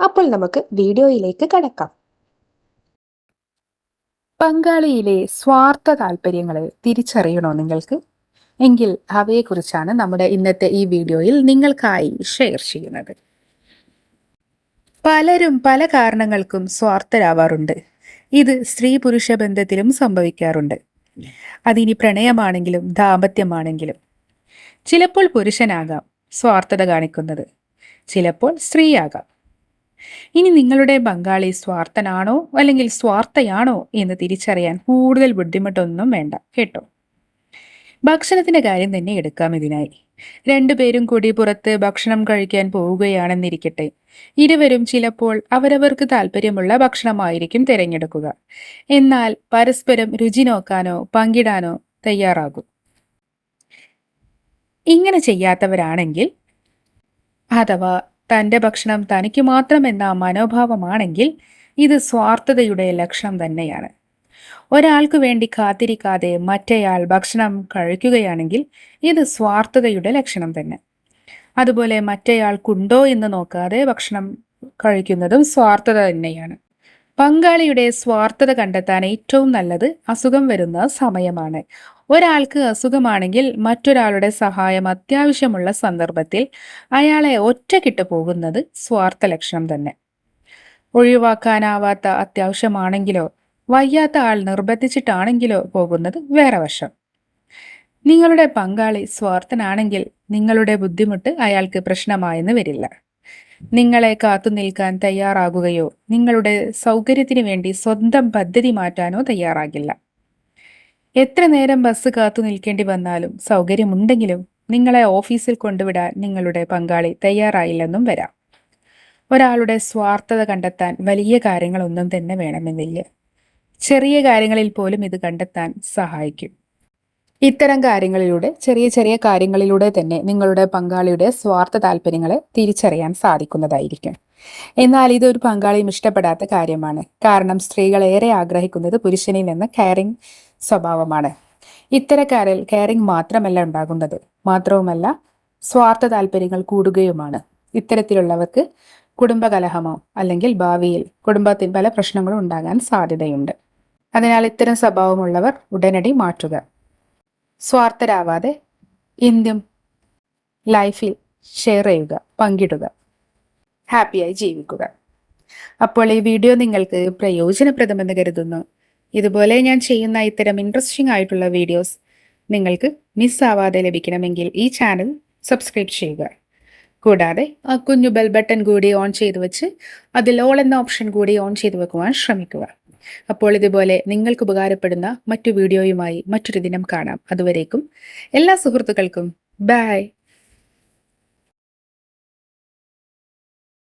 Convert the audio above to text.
അപ്പോൾ നമുക്ക് വീഡിയോയിലേക്ക് കടക്കാം. പങ്കാളിയിലെ സ്വാർത്ഥ താല്പര്യങ്ങളെ തിരിച്ചറിയണോ നിങ്ങൾക്ക്? എങ്കിൽ അവയെക്കുറിച്ചാണ് നമ്മുടെ ഇന്നത്തെ ഈ വീഡിയോയിൽ നിങ്ങൾക്കായി ഷെയർ ചെയ്യുന്നത്. പലരും പല കാരണങ്ങൾക്കും സ്വാർത്ഥരാവാറുണ്ട്. ഇത് സ്ത്രീ പുരുഷ ബന്ധത്തിലും സംഭവിക്കാറുണ്ട്. അതിനി പ്രണയമാണെങ്കിലും ദാമ്പത്യമാണെങ്കിലും. ചിലപ്പോൾ പുരുഷനാകാം സ്വാർത്ഥത കാണിക്കുന്നത്. ചിലപ്പോൾ സ്ത്രീയാകാം. ഇനി നിങ്ങളുടെ ബംഗാളി സ്വാർത്ഥനാണോ അല്ലെങ്കിൽ സ്വാർത്ഥയാണോ എന്ന് തിരിച്ചറിയാൻ കൂടുതൽ ബുദ്ധിമുട്ടൊന്നും വേണ്ട കേട്ടോ? ഭക്ഷണത്തിന്റെ കാര്യം തന്നെ എടുക്കാം ഇതിനായി. രണ്ടുപേരും കൂടി പുറത്ത് ഭക്ഷണം കഴിക്കാൻ പോവുകയാണെന്നിരിക്കട്ടെ. ഇരുവരും ചിലപ്പോൾ അവരവർക്ക് താല്പര്യമുള്ള ഭക്ഷണമായിരിക്കും തിരഞ്ഞെടുക്കുക. എന്നാൽ പരസ്പരം രുചി നോക്കാനോ പങ്കിടാനോ തയ്യാറാകും. ഇങ്ങനെ ചെയ്യാത്തവരാണെങ്കിൽ അഥവാ തന്റെ ഭക്ഷണം തനിക്ക് മാത്രം എന്ന മനോഭാവമാണെങ്കിൽ ഇത് സ്വാർത്ഥതയുടെ ലക്ഷണം തന്നെയാണ്. ഒരാൾക്ക് വേണ്ടി കാത്തിരിക്കാതെ മറ്റേയാൾ ഭക്ഷണം കഴിക്കുകയാണെങ്കിൽ ഇത് സ്വാർത്ഥതയുടെ ലക്ഷണം തന്നെ. അതുപോലെ മറ്റേയാൾക്കുണ്ടോ എന്ന് നോക്കാതെ ഭക്ഷണം കഴിക്കുന്നതും സ്വാർത്ഥത തന്നെയാണ്. പങ്കാളിയുടെ സ്വാർത്ഥത കണ്ടെത്താൻ ഏറ്റവും നല്ലത് അസുഖം വരുന്ന സമയമാണ്. ഒരാൾക്ക് അസുഖമാണെങ്കിൽ മറ്റൊരാളുടെ സഹായം അത്യാവശ്യമുള്ള സന്ദർഭത്തിൽ അയാളെ ഒറ്റക്കിട്ട് പോകുന്നത് സ്വാർത്ഥ ലക്ഷണം തന്നെ. ഒഴിവാക്കാനാവാത്ത അത്യാവശ്യമാണെങ്കിലോ വയ്യാത്ത ആൾ നിർബന്ധിച്ചിട്ടാണെങ്കിലോ പോകുന്നത് വേറെ വശം. നിങ്ങളുടെ പങ്കാളി സ്വാർത്ഥനാണെങ്കിൽ നിങ്ങളുടെ ബുദ്ധിമുട്ട് അയാൾക്ക് പ്രശ്നമായെന്ന് വരില്ല. നിങ്ങളെ കാത്തു നിൽക്കാൻ തയ്യാറാകുകയോ നിങ്ങളുടെ സൗകര്യത്തിന് വേണ്ടി സ്വന്തം പദ്ധതി മാറ്റാനോ തയ്യാറാകില്ല. എത്ര നേരം ബസ് കാത്തു നിൽക്കേണ്ടി വന്നാലും സൗകര്യമുണ്ടെങ്കിലും നിങ്ങളെ ഓഫീസിൽ കൊണ്ടുവിടാൻ നിങ്ങളുടെ പങ്കാളി തയ്യാറായില്ലെന്നും വരാം. ഒരാളുടെ സ്വാർത്ഥത കണ്ടെത്താൻ വലിയ കാര്യങ്ങളൊന്നും തന്നെ വേണമെന്നില്ല. ചെറിയ കാര്യങ്ങളിൽ പോലും ഇത് കണ്ടെത്താൻ സഹായിക്കും. ഇത്തരം കാര്യങ്ങളിലൂടെ ചെറിയ ചെറിയ കാര്യങ്ങളിലൂടെ തന്നെ നിങ്ങളുടെ പങ്കാളിയുടെ സ്വാർത്ഥ താല്പര്യങ്ങളെ തിരിച്ചറിയാൻ സാധിക്കുന്നതായിരിക്കും. എന്നാൽ ഇതൊരു പങ്കാളിയും ഇഷ്ടപ്പെടാത്ത കാര്യമാണ്. കാരണം സ്ത്രീകൾ ഏറെ ആഗ്രഹിക്കുന്നത് പുരുഷനിൽ നിന്ന് കെയറിംഗ് സ്വഭാവമാണ്. ഇത്തരക്കാരിൽ കെയറിംഗ് മാത്രമല്ല ഉണ്ടാകുന്നത്. മാത്രവുമല്ല സ്വാർത്ഥ താല്പര്യങ്ങൾ കൂടുകയുമാണ്. ഇത്തരത്തിലുള്ളവർക്ക് കുടുംബകലഹമോ അല്ലെങ്കിൽ ഭാവിയിൽ കുടുംബത്തിൽ പല പ്രശ്നങ്ങളും ഉണ്ടാകാൻ സാധ്യതയുണ്ട്. അതിനാൽ ഇത്തരം സ്വഭാവമുള്ളവർ ഉടനടി മാറ്റുക. സ്വാർത്ഥരാവാതെ എന്തും ലൈഫിൽ ഷെയർ ചെയ്യുക പങ്കിടുക ഹാപ്പിയായി ജീവിക്കുക. അപ്പോൾ ഈ വീഡിയോ നിങ്ങൾക്ക് പ്രയോജനപ്രദമെന്ന് കരുതുന്നു. ഇതുപോലെ ഞാൻ ചെയ്യുന്ന ഇത്തരം ഇൻട്രസ്റ്റിംഗ് ആയിട്ടുള്ള വീഡിയോസ് നിങ്ങൾക്ക് മിസ്സാവാതെ ലഭിക്കണമെങ്കിൽ ഈ ചാനൽ സബ്സ്ക്രൈബ് ചെയ്യുക. കൂടാതെ ആ കുഞ്ഞു ബെൽ ബട്ടൺ കൂടി ഓൺ ചെയ്തു വെച്ച് അതിൽ ഓൾ എന്ന ഓപ്ഷൻ കൂടി ഓൺ ചെയ്തു വെക്കുവാൻ ശ്രമിക്കുക. അപ്പോൾ ഇതുപോലെ നിങ്ങൾക്ക് ഉപകാരപ്പെടുന്ന മറ്റു വീഡിയോയുമായി മറ്റൊരു ദിനം കാണാം. അതുവരേക്കും എല്ലാ സുഹൃത്തുക്കൾക്കും ബൈ.